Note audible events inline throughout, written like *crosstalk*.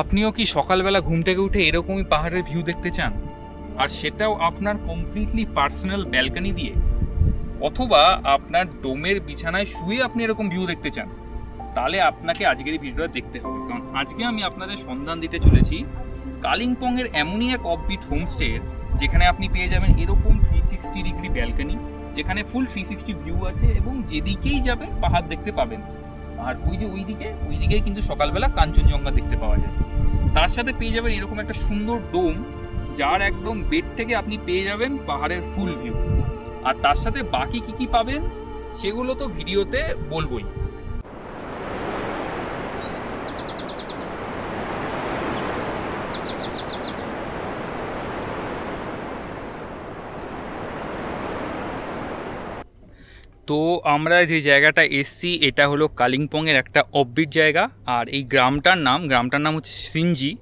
আপনিও কি সকালবেলা ঘুম থেকে উঠে এরকমই পাহাড়ের ভিউ দেখতে চান? আর সেটাও আপনার কমপ্লিটলি পার্সোনাল ব্যালকনি দিয়ে? অথবা আপনার ডোমের বিছানায় শুয়ে আপনি এরকম ভিউ দেখতে চান? তাহলে আপনাকে আজকের এই ভিডিওটা দেখতে হবে। কারণ আজকে আমি আপনাদের সন্ধান দিতে চলেছি কালিম্পংয়ের এমনই এক অফবিট হোমস্টের যেখানে আপনি পেয়ে যাবেন এরকম থ্রি সিক্সটি ডিগ্রি ব্যালকনি যেখানে ফুল থ্রি সিক্সটি ভিউ আছে এবং যেদিকেই যাবে পাহাড় দেখতে পাবেন। আর ওই যে ওইদিকে, ওইদিকেই কিন্তু সকালবেলা কাঞ্চনজঙ্ঘা দেখতে পাওয়া যায়। তার সাথে পেয়ে যাবেন এরকম একটা সুন্দর ডোম, যার একদম বেড থেকে আপনি পেয়ে যাবেন পাহাড়ের ফুল ভিউ আর তার সাথে বাকি কি কি পাবেন, সেগুলো তো ভিডিওতে বলবোই। তো আমরা যে জায়গাটা এসছি, এটা হলো কালিম্পংয়ের একটা অফবিট জায়গা। আর এই গ্রামটার নাম গ্রামটার নাম হচ্ছে সিনজি।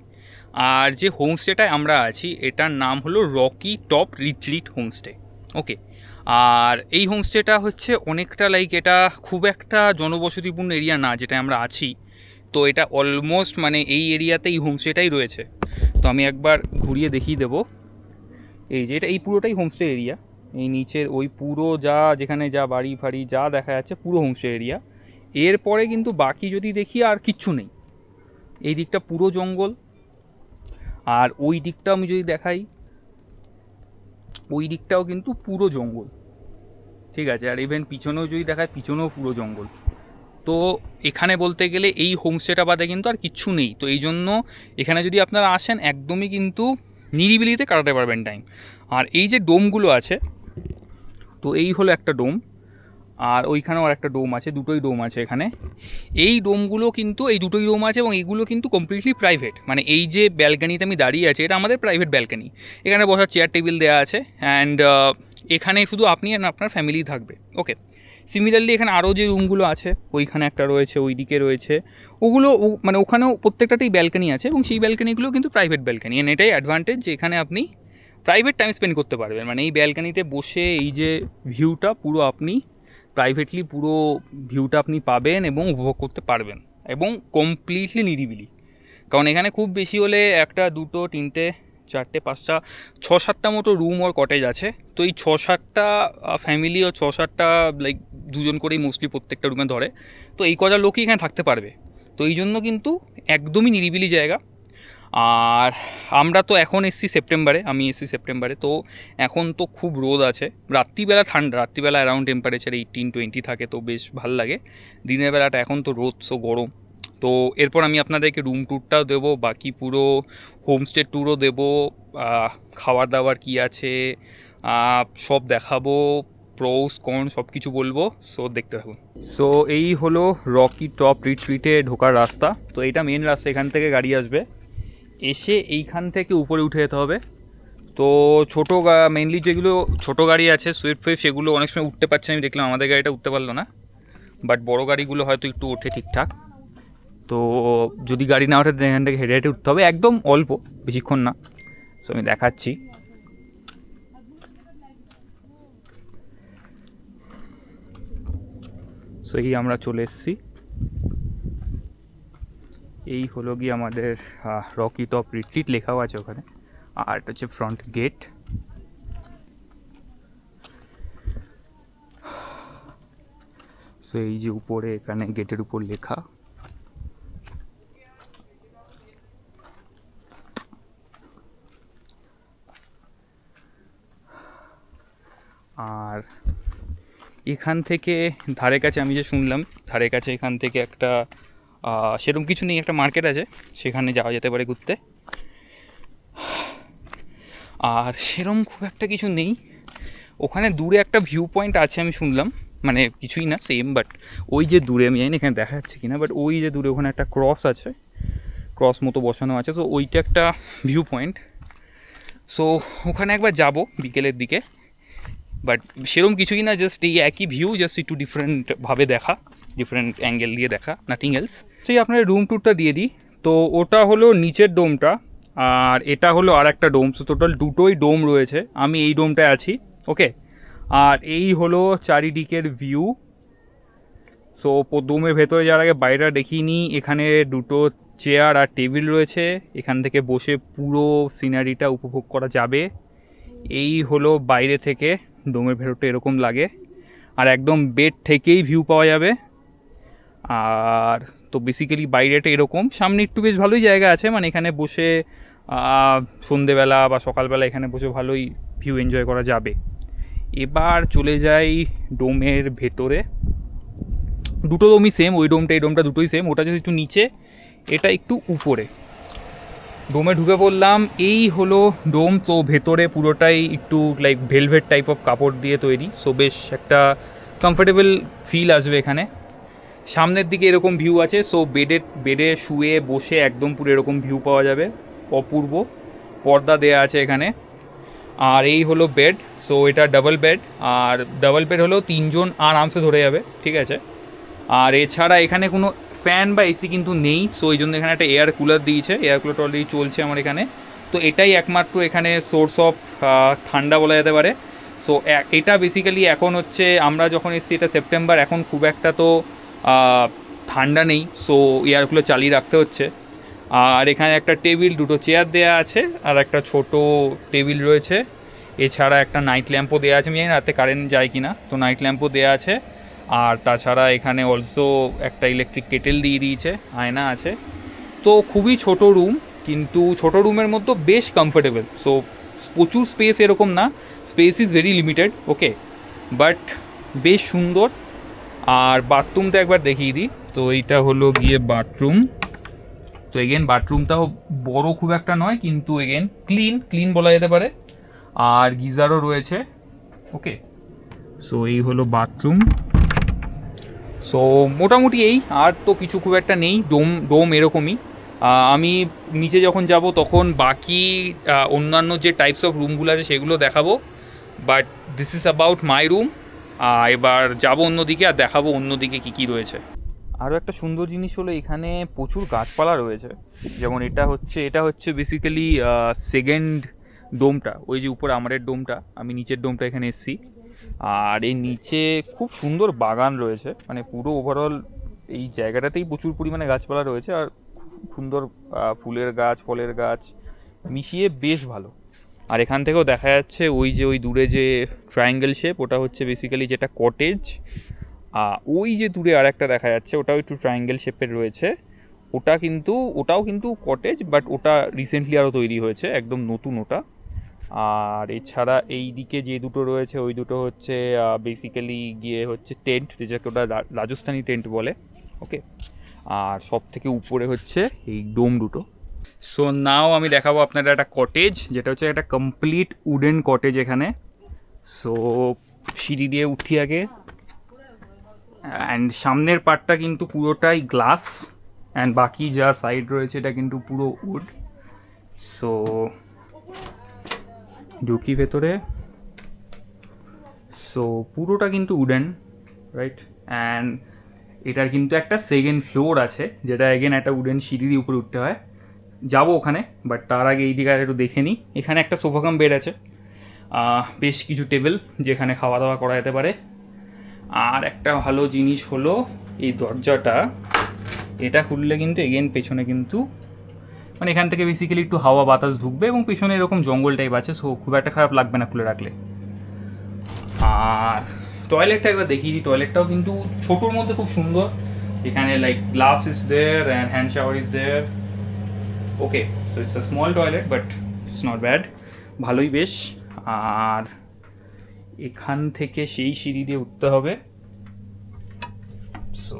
আর যে হোমস্টেটায় আমরা আছি, এটার নাম হলো Rocky top retreat homestay okay আর এই হোমস্টেটা হচ্ছে অনেকটা লাইক এটা খুব একটা জনবসতিপূর্ণ এরিয়া না যেটা আমরা আছি। তো এটা অলমোস্ট মানে এই এরিয়াতে এই হোমস্টেটাই রয়েছে। তো আমি একবার ঘুরিয়ে দেখিয়ে দেবো। এই যে এটা, এই পুরোটাই হোমস্টে এরিয়া এই নিচের ওই পুরো যা যেখানে যা বাড়ি ফাড়ি যা দেখা যাচ্ছে পুরো হোমস্টে এরিয়া। এরপরে কিন্তু বাকি যদি দেখি আর কিচ্ছু নেই। এই দিকটা পুরো জঙ্গল। আর ওই দিকটা আমি যদি দেখাই, ওই দিকটাও কিন্তু পুরো জঙ্গল। ঠিক আছে, আর ইভেন পিছনেও যদি দেখায়, পিছনেও পুরো জঙ্গল। তো এখানে বলতে গেলে এই হোমস্টেটা বাদে কিন্তু আর কিচ্ছু নেই। তো এই জন্য এখানে যদি আপনারা আসেন, একদমই কিন্তু নিরিবিলিতে কাটাতে পারবেন টাইম আর এই যে ডোমগুলো আছে তো এই হলো একটা ডোম, আর ওইখানেও আর একটা ডোম আছে, দুটোই ডোম আছে এখানে। এই ডোমগুলো কিন্তু, এই দুটোই ডোম আছে এবং এইগুলো কিন্তু কমপ্লিটলি প্রাইভেট মানে এই যে ব্যালকানিতে আমি দাঁড়িয়ে আছি, এটা আমাদের প্রাইভেট ব্যালকানি এখানে বসার চেয়ার টেবিল দেওয়া আছে অ্যান্ড এখানে শুধু আপনি আর আপনার ফ্যামিলি থাকবে। ওকে সিমিলারলি এখানে আরও যে রুমগুলো আছে, ওইখানে একটা রয়েছে ওই দিকে রয়েছে। ওগুলো মানে ওখানেও প্রত্যেকটাতেই ব্যালকানি আছে এবং সেই ব্যালকানিগুলো কিন্তু প্রাইভেট ব্যালকানি এটাই অ্যাডভান্টেজ যে এখানে আপনি প্রাইভেট টাইম স্পেন্ড করতে পারবেন। মানে এই ব্যালকানিতে বসে এই যে ভিউটা পুরো আপনি প্রাইভেটলি পুরো ভিউটা আপনি পাবেন এবং উপভোগ করতে পারবেন এবং কমপ্লিটলি নিরিবিলি। কারণ এখানে খুব বেশি হলে একটা, দুটো, তিনটে, চারটে, পাঁচটা ছ সাতটা মতো রুম ওর কটেজ আছে। তো এই ছ সাতটা ফ্যামিলি ও ছ সাতটা লাইক দুজন করেই মোস্টলি প্রত্যেকটা রুমে ধরে। তো এই কটা লোকই এখানে থাকতে পারবে। তো এই জন্য কিন্তু একদমই নিরিবিলি জায়গা। আর আমরা তো এখন এসছি সেপ্টেম্বরে, আমি এসছি সেপ্টেম্বরে, তো এখন তো খুব রোদ আছে। রাত্রিবেলা ঠান্ডা, রাত্রিবেলা অ্যারাউন্ড টেম্পারেচার এইটিন টোয়েন্টি থাকে, তো বেশ ভালো লাগে। দিনের বেলাটা এখন তো রোদ সো গরম। তো এরপর আমি আপনাদেরকে রুম ট্যুরটাও দেবো, বাকি পুরো হোমস্টে ট্যুরও দেবো খাবার দাবার কী আছে সব দেখাবো প্রোস কন সব কিছু বলব সো দেখতে থাকুন। সো এই হলো রকি টপ রিট্রিটে ঢোকার রাস্তা, তো এইটা মেন রাস্তা, এখান থেকে গাড়ি আসবে। এসে এইখান থেকে উপরে উঠে যেতে হবে। তো ছোটো মেনলি যেগুলো ছোটো গাড়ি আছে সুইফট ফুইফট সেগুলো অনেক সময় উঠতে পারছে আমি দেখলাম আমাদের গাড়িটা উঠতে পারল না। বাট বড় গাড়িগুলো হয়তো একটু ওঠে ঠিকঠাক। তো যদি গাড়ি না ওঠে এখান থেকে হেঁটে হেঁটে উঠতে হবে। একদম অল্প, বেশিক্ষণ না। সো আমি দেখাচ্ছি। সো এই আমরা চলে এসেছি। এই হলো গিয়ে আমাদের রকি টপ রিট্রিট লেখাও আছে ওখানে। আর এটা হচ্ছে ফ্রন্ট গেট সো এই যে উপরে এখানে গেটের উপর লেখা। আর এখান থেকে ধারে কাছে আমি যে শুনলাম, ধারে কাছে এখান থেকে একটা সেরকম কিছু নেই, একটা মার্কেট আছে, সেখানে যাওয়া যেতে পারে ঘুরতে। আর সেরম খুব একটা কিছু নেই। ওখানে দূরে একটা ভিউ পয়েন্ট আছে আমি শুনলাম মানে কিছুই না সেম বাট ওই যে দূরে, আমি জানি এখানে দেখা যাচ্ছে কিনা বাট ওই যে দূরে ওখানে একটা ক্রস আছে ক্রস মতো বসানো আছে তো ওইটা একটা ভিউ পয়েন্ট সো ওখানে একবার যাব বিকেলের দিকে বাট সেরকম কিছুই না জাস্ট এই একই ভিউ জাস্ট একটু ডিফারেন্টভাবে দেখা ডিফারেন্ট অ্যাঙ্গেল দিয়ে দেখা নাথিং এলস সেই আপনার রুম ট্যুরটা দিয়ে দিই। তো ওটা হলো নিচের ডোমটা আর এটা হলো আর একটা ডোম সো টোটাল দুটোই ডোম রয়েছে। আমি এই ডোমটায় আছি ওকে আর এই হলো চারিদিকের ভিউ সো ডোমের ভেতরে যাওয়ার আগে বাইরেটা দেখিনি এখানে দুটো চেয়ার আর টেবিল রয়েছে। এখান থেকে বসে পুরো সিনারিটা উপভোগ করা যাবে। এই হলো বাইরে থেকে ডোমের ভেতরটা এরকম লাগে। আর একদম বেড থেকেই ভিউ পাওয়া যাবে। আর তো বেসিক্যালি বাইরেটা এরকম। সামনে একটু বেশ ভালোই জায়গা আছে মানে এখানে বসে সন্ধেবেলা বা সকালবেলা এখানে বসে ভালোই ভিউ এনজয় করা যাবে। এবার চলে যাই ডোমের ভেতরে। দুটো ডোমই সেম ওই ডোমটা এই ডোমটা দুটোই সেম ওটা যদি একটু নিচে, এটা একটু উপরে। ডোমে ঢুকে পড়লাম, এই হলো ডোম, তো ভেতরে পুরোটাই একটু লাইক ভেলভেট টাইপ অফ কাপড় দিয়ে তৈরি। সো বেশ একটা কমফোর্টেবল ফিল আসবে এখানে। সামনের দিকে এরকম ভিউ আছে সো বেডে বেডে শুয়ে বসে একদম পুরো এরকম ভিউ পাওয়া যাবে, অপূর্ব। পর্দা দেয়া আছে এখানে। আর এই হলো বেড সো এটা ডাবল বেড আর ডাবল বেড হলেও তিনজন আরামসে ধরে যাবে, ঠিক আছে? আর এছাড়া এখানে কোনো ফ্যান বা এসি কিন্তু নেই সো এই জন্য এখানে একটা এয়ার কুলার দিয়েছে এয়ার কুলারটা অলরেডি চলছে আমার এখানে। তো এটাই একমাত্র এখানে সোর্স অফ ঠান্ডা বলা যেতে পারে। সো এটা বেসিক্যালি এখন হচ্ছে আমরা যখন এসেছি, এটা সেপ্টেম্বর এখন খুব একটা তো ঠান্ডা নেই সো এয়ার কুলার চালিয়ে রাখতে হচ্ছে। আর এখানে একটা টেবিল, দুটো চেয়ার দেওয়া আছে, আর একটা ছোট টেবিল রয়েছে। এছাড়া একটা নাইট ল্যাম্পও দেওয়া আছে, আমি রাতে কারেন্ট যায় কি না তো নাইট ল্যাম্পও দেওয়া আছে। আর তাছাড়া এখানে অলসো একটা ইলেকট্রিক কেটেল দিয়ে দিয়েছে, আয়না আছে। তো খুবই ছোট রুম কিন্তু ছোট রুমের মধ্যে বেশ কমফোর্টেবল সো প্রচুর স্পেস এরকম না space is very limited okay but বেশ সুন্দর আর বাথরুমটা একবার দেখিয়ে দিই। তো এইটা হলো গিয়ে বাথরুম। তো এগেন বাথরুমটাও বড় খুব একটা নয়, কিন্তু এগেন ক্লিন ক্লিন বলা যেতে পারে। আর গিজারও রয়েছে। ওকে সো এই হলো বাথরুম। সো মোটামুটি এই, আর তো কিছু খুব একটা নেই, ডোম ডোম এরকমই। আমি নিচে যখন যাব তখন বাকি অন্যান্য যে টাইপস অফ রুমগুলো আছে সেগুলো দেখাবো। But this is about my room এবার যাব অন্যদিকে আর দেখাবো অন্যদিকে কী কী রয়েছে। আরও একটা সুন্দর জিনিস হলো এখানে প্রচুর গাছপালা রয়েছে। যেমন এটা হচ্ছে এটা হচ্ছে বেসিক্যালি সেকেন্ড ডোমটা, ওই যে উপরে আমাদের ডোমটা, আমি নিচের ডোমটা এখানে এসেছি। আর এই নিচে খুব সুন্দর বাগান রয়েছে মানে পুরো ওভারঅল এই জায়গাটাতেই প্রচুর পরিমাণে গাছপালা রয়েছে আর খুব সুন্দর ফুলের গাছ, ফলের গাছ, মিশিয়ে বেশ ভালো। আর এখান থেকেও দেখা যাচ্ছে ওই যে ওই দূরে যে ট্রায়াঙ্গেল শেপ ওটা হচ্ছে বেসিক্যালি যেটা কটেজ ওই যে দূরে আর একটা দেখা যাচ্ছে, ওটাও একটু ট্রায়াঙ্গেল শেপের রয়েছে। ওটা কিন্তু, ওটাও কিন্তু কটেজ বাট ওটা রিসেন্টলি আরও তৈরি হয়েছে, একদম নতুন ওটা। আর এছাড়া এই দিকে যে দুটো রয়েছে, ওই দুটো হচ্ছে বেসিক্যালি গিয়ে হচ্ছে টেন্ট যেটাকে ওটা রাজস্থানি টেন্ট বলে ওকে আর সব থেকে উপরে হচ্ছে এই ডোম দুটো। সো নাও আমি দেখাবো আপনাদের একটা কটেজ যেটা হচ্ছে একটা কমপ্লিট উডেন কটেজ এখানে। সো সিঁড়ি দিয়ে উঠি আগে। অ্যান্ড সামনের পার্টটা কিন্তু পুরোটাই গ্লাস অ্যান্ড বাকি যা সাইড রয়েছে এটা কিন্তু পুরো উড সো ঢুকি ভেতরে। সো পুরোটা কিন্তু উডেন রাইট অ্যান্ড এটার কিন্তু একটা সেকেন্ড ফ্লোর আছে, যেটা এগেন একটা উডেন সিঁড়ি দিয়ে উপরে উঠতে হয়। যাব ওখানে বাট তার আগে এই দিকে একটু দেখে নিই। এখানে একটা সোফাকাম বেড আছে। বেশ কিছু টেবিল যেখানে খাওয়া দাওয়া করা যেতে পারে। আর একটা ভালো জিনিস হলো, এই দরজাটা, এটা খুললে কিন্তু এগেন পেছনে কিন্তু মানে এখান থেকে বেসিক্যালি একটু হাওয়া বাতাস ঢুকবে এবং পেছনে এরকম জঙ্গল টাইপ আছে সো খুব একটা খারাপ লাগবে না খুলে রাখলে। আর টয়লেটটা একবার দেখিয়ে দিই। টয়লেটটাও কিন্তু ছোটোর মধ্যে খুব সুন্দর। এখানে like glass is there and hand shower is there okay so it's a small toilet but it's not bad ভালোই বেশ। আর এখান থেকে সেই সিঁড়ি দিয়ে উঠতে হবে। সো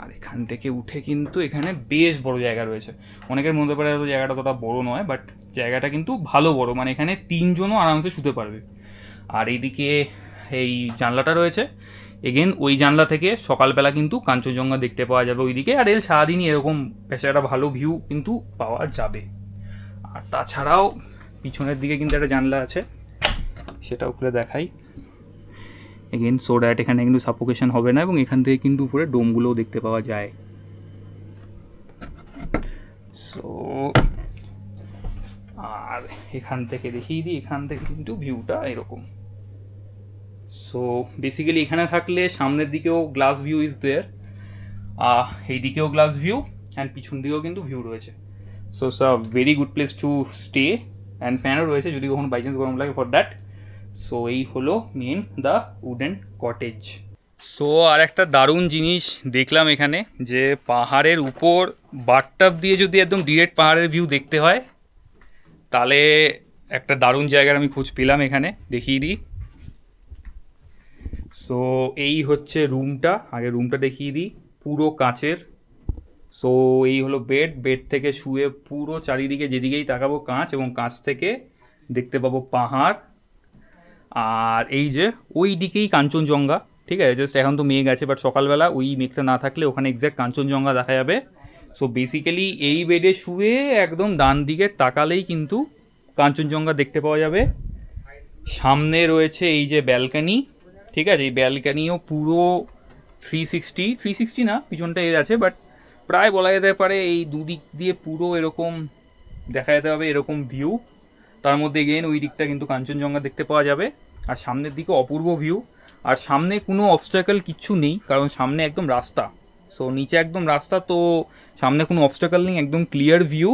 আর এখান থেকে উঠে কিন্তু এখানে বেশ বড় জায়গা রয়েছে। অনেকের মধ্যে পারে জায়গাটা ততটা বড় নয় বাট জায়গাটা কিন্তু ভালো বড়। মানে এখানে তিনজনও আরামসে শুতে পারবে। আর এইদিকে এই জানলাটা রয়েছে। এগেন ওই জানলা থেকে সকালবেলা কিন্তু কাঞ্চনজঙ্ঘা দেখতে পাওয়া যাবে ওইদিকে। আর এর সারাদিনই এরকম বেশ একটা ভালো ভিউ কিন্তু পাওয়া যাবে। আর তাছাড়াও পিছনের দিকে কিন্তু একটা জানলা আছে, সেটাও খুলে দেখাই। এগেন সো দ্যাট এখানে কিন্তু সাফোকেশন হবে না এবং এখান থেকে কিন্তু উপরে ডোমগুলোও দেখতে পাওয়া যায়। সো আর এখান থেকে দেখিয়ে দিই, এখান থেকে কিন্তু ভিউটা এরকম। সো বেসিক্যালি এখানে থাকলে সামনের দিকেও গ্লাস ভিউ ইজ দেয়ার এই দিকেও গ্লাস ভিউ অ্যান্ড পিছন দিকেও কিন্তু ভিউ রয়েছে। So it's a very good place to stay and ফ্যানও রয়েছে যদি কখনো বাই চান্স গরম লাগে ফর দ্যাট সো এই হলো main the wooden cottage so আর একটা দারুণ জিনিস দেখলাম এখানে যে পাহাড়ের উপর বাথটাব দিয়ে যদি একদম ডিরেক্ট পাহাড়ের ভিউ দেখতে হয়, তাহলে একটা দারুণ জায়গার আমি খোঁজ পেলাম এখানে। দেখিয়ে দিই। সো এই হচ্ছে রুমটা আগে রুমটা দেখিয়ে দিই। পুরো কাঁচের। সো এই হলো বেড বেড থেকে শুয়ে পুরো চারিদিকে যেদিকেই তাকাবো কাঁচ এবং কাঁচ থেকে দেখতে পাবো পাহাড়। আর এই যে, ওই দিকেই কাঞ্চনজঙ্ঘা। ঠিক আছে? জাস্ট এখন তো মেঘ আছে বাট সকালবেলা ওই মেঘটা না থাকলে ওখানে এক্স্যাক্ট কাঞ্চনজঙ্ঘা দেখা যাবে। সো বেসিক্যালি এই বেডে শুয়ে একদম ডান দিকে তাকালেই কিন্তু কাঞ্চনজঙ্ঘা দেখতে পাওয়া যাবে। সামনে রয়েছে এই যে ব্যালকানি ঠিক আছে, এই ব্যালকানিও পুরো থ্রি সিক্সটি থ্রি সিক্সটি না, পিছনটা এর আছে বাট প্রায় বলা যেতে পারে এই দুদিক দিয়ে পুরো এরকম দেখা যেতে হবে এরকম ভিউ তার মধ্যে গেন ওই দিকটা কিন্তু কাঞ্চনজঙ্ঘা দেখতে পাওয়া যাবে। আর সামনের দিকে অপূর্ব ভিউ আর সামনে কোনো অবস্ট্রাকল কিচ্ছু নেই, কারণ সামনে একদম রাস্তা। সো নিচে একদম রাস্তা, তো সামনে কোনো অবস্ট্রাকল নেই, একদম ক্লিয়ার ভিউ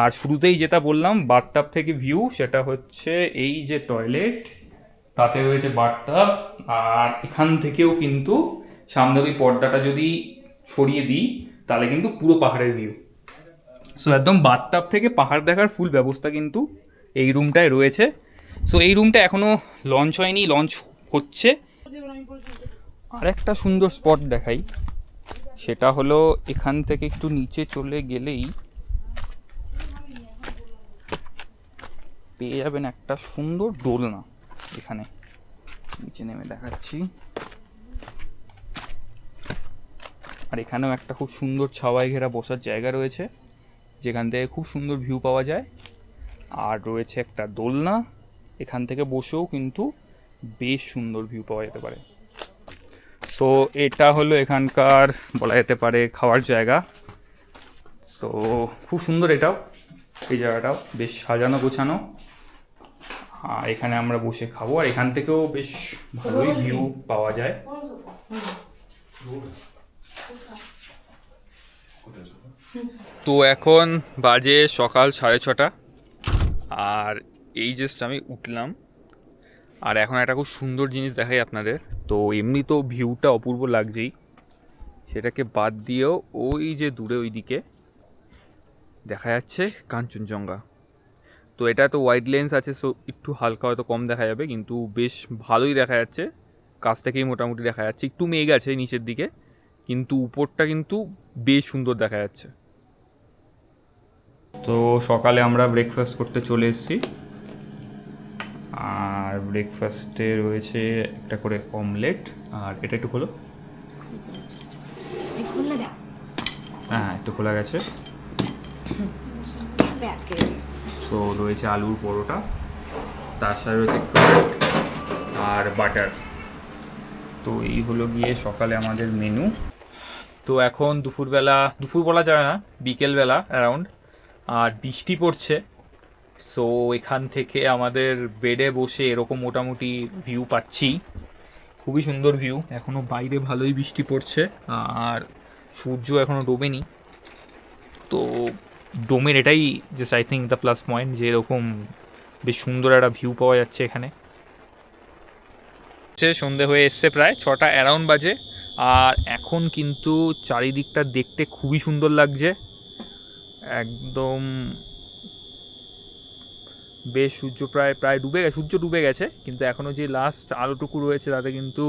আর শুরুতেই যেটা বললাম বাথটাব থেকে ভিউ সেটা হচ্ছে এই যে টয়লেট তাতে রয়েছে বাথটাব আর এখান থেকেও কিন্তু সামনে ওই পর্দাটা যদি সরিয়ে দিই, তাহলে কিন্তু পুরো পাহাড়ের ভিউ সো একদম বাথটাব থেকে পাহাড় দেখার ফুল ব্যবস্থা কিন্তু এই রুমটায় রয়েছে। সো এই রুমটা এখনও লঞ্চ হয়নি লঞ্চ হচ্ছে। আর একটা সুন্দর স্পট দেখাই। সেটা হলো এখান থেকে একটু নিচে চলে গেলেই পেয়ে যাবেন একটা সুন্দর দোলনা। এখানে নিচে নেমে দেখাচ্ছি। আর এখানেও একটা খুব সুন্দর ছাওয়ায় ঘেরা বসার জায়গা রয়েছে, যেখান থেকে খুব সুন্দর ভিউ পাওয়া যায়। আর রয়েছে একটা দোলনা, এখান থেকে বসেও কিন্তু বেশ সুন্দর ভিউ পাওয়া যেতে পারে। সো এটা হলো এখানকার বলা যেতে পারে খাওয়ার জায়গা। তো খুব সুন্দর এটাও, এই জায়গাটাও, বেশ সাজানো গোছানো। আর এখানে আমরা বসে খাব আর এখান থেকেও বেশ ভালোই ভিউ পাওয়া যায়। তো এখন বাজে সকাল সাড়ে ছটা আর এই জাস্ট আমি উঠলাম। আর এখন একটা খুব সুন্দর জিনিস দেখাই আপনাদের। তো এমনি তো ভিউটা অপূর্ব লাগছেই। সেটাকে বাদ দিয়েও ওই যে দূরে ওইদিকে দেখা যাচ্ছে কাঞ্চনজঙ্ঘা। তো এটা তো ওয়াইড লেন্স আছে সো একটু হালকা হয়তো কম দেখা যাবে কিন্তু বেশ ভালোই দেখা যাচ্ছে। কাছ থেকেই মোটামুটি দেখা যাচ্ছে। একটু মেঘ আছে নিচের দিকে কিন্তু উপরটা কিন্তু বেশ সুন্দর দেখা যাচ্ছে। তো সকালে আমরা ব্রেকফাস্ট করতে চলে এসেছি। আর ব্রেকফাস্টে রয়েছে একটা করে অমলেট আর এটা একটু খোলো। হ্যাঁ একটু খোলা গেছে। সো রয়েছে আলুর পরোটা, তার সাথে রয়েছে আর বাটার তো এই হলো গিয়ে সকালে আমাদের মেনু তো এখন দুপুরবেলা, দুপুর বলা যায় না, বিকেলবেলা অ্যারাউন্ড আর বৃষ্টি পড়ছে। সো এখান থেকে আমাদের বেডে বসে এরকম মোটামুটি ভিউ পাচ্ছি। খুবই সুন্দর ভিউ এখনও বাইরে ভালোই বৃষ্টি পড়ছে, আর সূর্য এখনও ডোবেনি। তো ডোমের এটাই just I think the plus point যে এরকম বেশ সুন্দর একটা ভিউ পাওয়া যাচ্ছে এখানে। সে সন্ধে হয়ে এসছে প্রায় ছটা অ্যারাউন্ড বাজে, আর এখন কিন্তু চারিদিকটা দেখতে খুবই সুন্দর লাগছে। একদম বেশ সূর্য প্রায় প্রায় ডুবে গেছে সূর্য ডুবে গেছে, কিন্তু এখনও যে লাস্ট আলোটুকু রয়েছে তাতে কিন্তু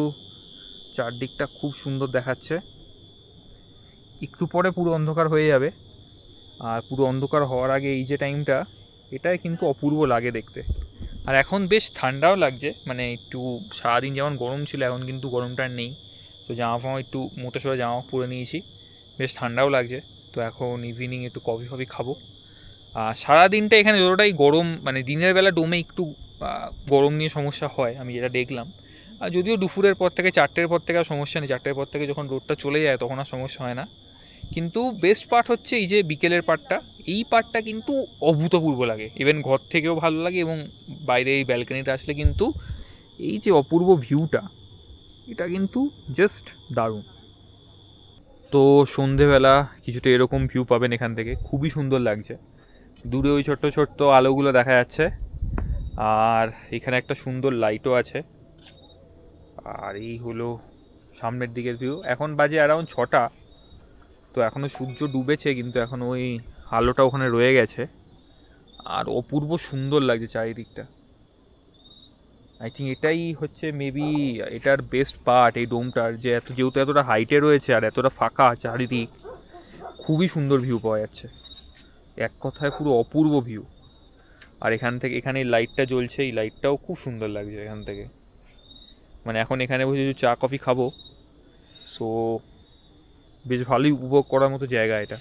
চারদিকটা খুব সুন্দর দেখাচ্ছে। একটু পরে পুরো অন্ধকার হয়ে যাবে। আর পুরো অন্ধকার হওয়ার আগে এই যে টাইমটা এটাই কিন্তু অপূর্ব লাগে দেখতে। আর এখন বেশ ঠান্ডাও লাগছে মানে একটু সারাদিন যেমন গরম ছিল, এখন কিন্তু গরমটা নেই। তো জামা ফামা একটু মোটা সোটা জামা পরে নিয়েছি, বেশ ঠান্ডাও লাগছে। তো এখন ইভিনিং একটু কফি ফফি খাব। আর সারাদিনটা এখানে যতটাই গরম মানে দিনের বেলা ডোমে একটু গরম নিয়ে সমস্যা হয়, আমি যেটা দেখলাম। আর যদিও দুপুরের পর থেকে, চারটের পর থেকে আর সমস্যা নেই, চারটের পর থেকে যখন রোদটা চলে যায়, তখন আর সমস্যা হয় না। কিন্তু বেস্ট পার্ট হচ্ছে এই যে বিকেলের পার্টটা এই পার্টটা কিন্তু অভূতপূর্ব লাগে। ইভেন ঘর থেকেও ভালো লাগে এবং বাইরে এই ব্যালকানিতে আসলে কিন্তু এই যে অপূর্ব ভিউটা এটা কিন্তু জাস্ট দারুণ। তো সন্ধেবেলা কিছুটা এরকম ভিউ পাবেন এখান থেকে। খুবই সুন্দর লাগছে। দূরে ওই ছোট্ট ছোট্ট আলোগুলো দেখা যাচ্ছে। আর এখানে একটা সুন্দর লাইটও আছে। আর এই হলো সামনের দিকের ভিউ এখন বাজে অ্যারাউন্ড ছটা। তো এখনও সূর্য ডুবেছে, কিন্তু এখন ওই আলোটা ওখানে রয়ে গেছে। আর অপূর্ব সুন্দর লাগছে চারিদিকটা। আই থিঙ্ক এটাই হচ্ছে মেবি এটার বেস্ট পার্ট এই ডোমটার, যে এত, যেহেতু এতটা হাইটে রয়েছে আর এতটা ফাঁকা চারিদিক, খুবই সুন্দর ভিউ পাওয়া যাচ্ছে। এক কথায় পুরো অপূর্ব ভিউ আর এখান থেকে, এখানে লাইটটা জ্বলছে, এই লাইটটাও খুব সুন্দর লাগছে এখান থেকে। মানে এখন এখানে বসে চা কফি খাব। সো বেশ ভালোই উপভোগ করার মতো জায়গা এটা।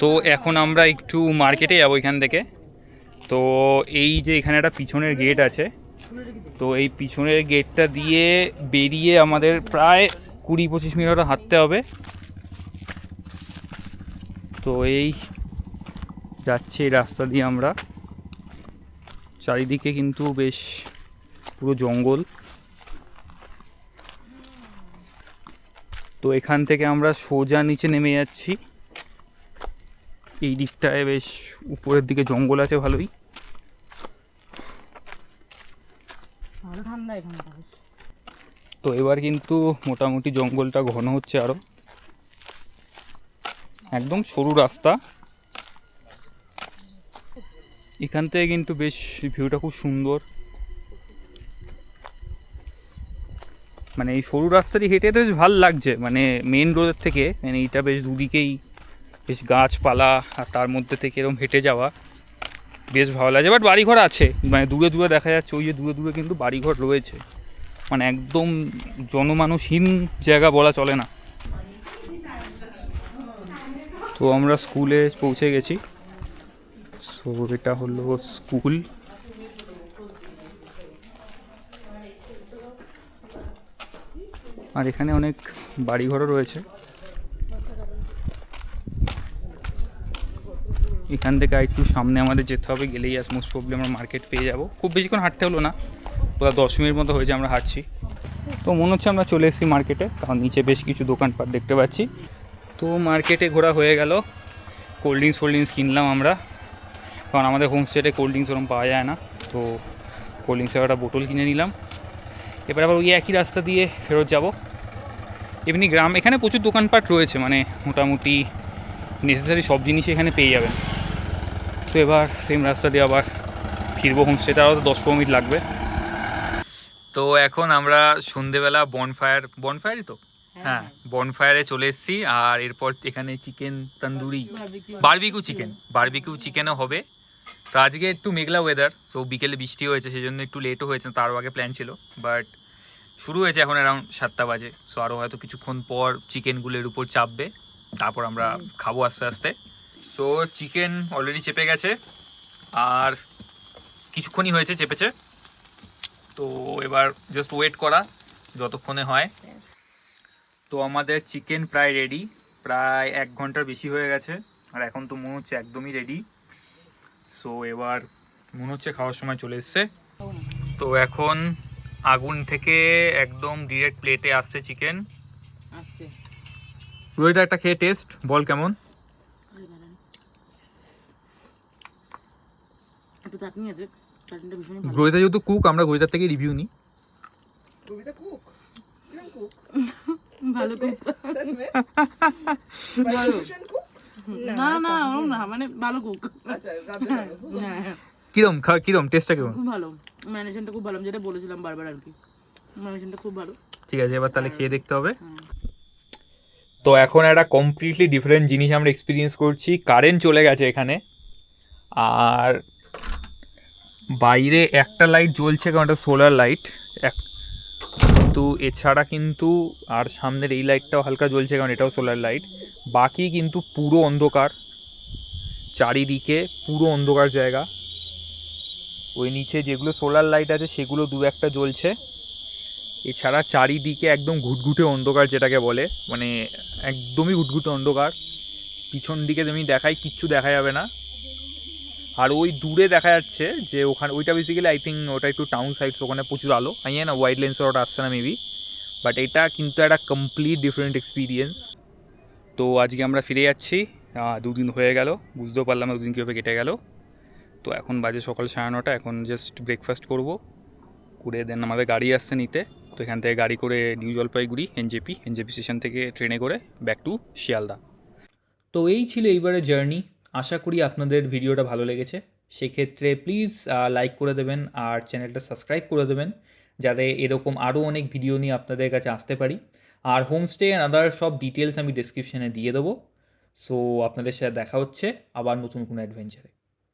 তো এখন আমরা একটু মার্কেটে যাব এখান থেকে। তো এই যে এখানে একটা পিছনের গেট আছে, তো এই পিছনের গেটটা দিয়ে বেরিয়ে আমাদের প্রায় কুড়ি পঁচিশ মিনিট হাঁটতে হবে। তো এই যাচ্ছে এই রাস্তা দিয়ে আমরা। চারিদিকে কিন্তু বেশ পুরো জঙ্গল। এখান থেকে আমরা সোজা নিচে নেমে যাচ্ছি। এই দিকটায় বেশ উপরের দিকে জঙ্গল আছে ভালোই। তো এবার কিন্তু মোটামুটি জঙ্গলটা ঘন হচ্ছে আরও। একদম সরু রাস্তা। এখান থেকে কিন্তু বেশ ভিউটা খুব সুন্দর। মানে এই সরু রাস্তাটি হেঁটে তো বেশ ভালো লাগছে। মানে মেন রোডের থেকে মানে এইটা বেশ দুদিকেই বেশ গাছপালা আর তার মধ্যে থেকে এরকম হেঁটে যাওয়া বেশ ভালো লাগছে। বাট বাড়িঘর আছে। মানে দূরে দূরে দেখা যাচ্ছে, ওই যে দূরে দূরে কিন্তু বাড়িঘর রয়েছে। মানে একদম জনমানুষহীন জায়গা বলা চলে না। তো আমরা স্কুলে পৌঁছে গেছি। সো এটা হলো স্কুল আর এখানে অনেক বাড়িঘরও রয়েছে। এখান থেকে আর একটু সামনে আমাদের যেতে হবে, গেলেই আস মোস্ট প্রবলি আমরা মার্কেট পেয়ে যাব। খুব বেশিক্ষণ হাঁটতে হলো না ওরা দশ মিনিট মতো হয়েছে আমরা হাঁটছি। তো মনে হচ্ছে আমরা চলে এসেছি মার্কেটে কারণ নিচে বেশ কিছু দোকানপাট দেখতে পাচ্ছি। তো মার্কেটে ঘোরা হয়ে গেল কোল্ড ড্রিঙ্কস ফোল্ড ড্রিঙ্কস কিনলাম আমরা। কারণ আমাদের হোমস্টেটে কোল্ড ড্রিঙ্কস ওরকম পাওয়া যায় না, তো কোল্ড ড্রিঙ্কসের একটা বোতল কিনে নিলাম। এবার আবার ওই একই রাস্তা দিয়ে ফেরত যাব। এমনি গ্রাম এখানে প্রচুর দোকানপাট রয়েছে মানে মোটামুটি নেসেসারি সব জিনিস এখানে পেয়ে যাবেন। তো এবার সেম রাস্তা দিয়ে আবার ফিরবো হোমস্টেটা আরও দশ পনেরো মিনিট লাগবে। তো এখন আমরা সন্ধেবেলা বনফায়ার বনফায়ারই তো? হ্যাঁ। বনফায়ারে চলে এসেছি আর এরপর এখানে chicken tandoori. Barbecue chicken barbecue চিকেনও হবে। তো আজকে একটু মেঘলা ওয়েদার সো বিকেলে বৃষ্টি হয়েছে সেই জন্য একটু লেটও হয়েছে তারও আগে প্ল্যান ছিল বাট শুরু হয়েছে এখন অ্যারাউন্ড সাতটা বাজে সো আরও হয়তো কিছুক্ষণ পর চিকেনগুলোর উপর চাপবে তারপর আমরা খাব আস্তে আস্তে তো চিকেন অলরেডি চেপে গেছে আর কিছুক্ষণই হয়েছে চেপেছে তো এবার জাস্ট ওয়েট করা যতক্ষণে হয়। তো আমাদের চিকেন প্রায় রেডি প্রায় এক ঘণ্টার বেশি হয়ে গেছে আর এখন তো মনে হচ্ছে একদমই রেডি সো এবার মনে হচ্ছে খাওয়ার সময় চলে এসছে। তো এখন আগুন থেকে একদম ডিরেক্ট প্লেটে আসছে চিকেন আসছে। রোহিতা একটা খেয়ে টেস্ট বল কেমন? যেহেতু কুক আমরা রোহিতার থেকে রিভিউ নিই. *laughs* ভালো কুক *laughs* না না ওরম না মানে ভালো কুক আচ্ছা। হ্যাঁ হ্যাঁ, কিরম খা- কিরম টেস্টটা কিরম? খুব ভালো। ম্যানেজমেন্টটা খুব ভালো যেটা বলেছিলাম বারবার আর কি। ম্যানেজমেন্টটা খুব ভালো। ঠিক আছে এবার তাহলে খেয়ে দেখতে হবে। তো এখন একটা কমপ্লিটলি ডিফারেন্ট জিনিস আমরা এক্সপিরিয়েন্স করছি। কারেন্ট চলে গেছে এখানে। আর বাইরে একটা লাইট জ্বলছে কারণ এটা সোলার লাইট এক কিন্তু এছাড়া কিন্তু আর সামনের এই লাইটটাও হালকা জ্বলছে কারণ এটাও সোলার লাইট বাকি কিন্তু পুরো অন্ধকার। চারিদিকে পুরো অন্ধকার জায়গা। ওই নিচে যেগুলো সোলার লাইট আছে, সেগুলো দু একটা জ্বলছে। এছাড়া চারিদিকে একদম ঘুটঘুটে অন্ধকার যেটাকে বলে। মানে একদমই ঘুটঘুটে অন্ধকার। পিছন দিকে তুমি দেখাই, কিচ্ছু দেখা যাবে না। আর ওই দূরে দেখা যাচ্ছে যে ওখানে, ওইটা বেসিক্যালি আই থিঙ্ক ওটা একটু টাউন সাইডস ওখানে প্রচুর আলো। আই না ওয়াইড লেন্সের ওটা আসছে না মেবি বাট এটা কিন্তু একটা কমপ্লিট ডিফারেন্ট এক্সপিরিয়েন্স তো আজকে আমরা ফিরে যাচ্ছি। দুদিন হয়ে গেল। বুঝতেও পারলাম দুদিন কীভাবে কেটে গেল। তো এখন বাজে সকাল সাড়ে নটা। এখন জাস্ট ব্রেকফাস্ট করব। করে দেন আমাদের গাড়ি আসছে নিতে। তো এখান থেকে গাড়ি করে New Jalpaiguri NJP NJP station থেকে ট্রেনে করে ব্যাক টু শিয়ালদা তো এই ছিল এইবারের জার্নি আশা করি আপনাদের ভিডিওটা ভালো লেগেছে। সেক্ষেত্রে প্লিজ লাইক করে দেবেন আর চ্যানেলটা সাবস্ক্রাইব করে দেবেন যাতে এরকম আরও অনেক ভিডিও নিয়ে আপনাদের কাছে আসতে পারি। আর হোমস্টে অ্যান্ড আদার সব ডিটেলস আমি ডিসক্রিপশানে দিয়ে দেবো। সো আপনাদের সাথে দেখা হচ্ছে আবার নতুন কোনো অ্যাডভেঞ্চারে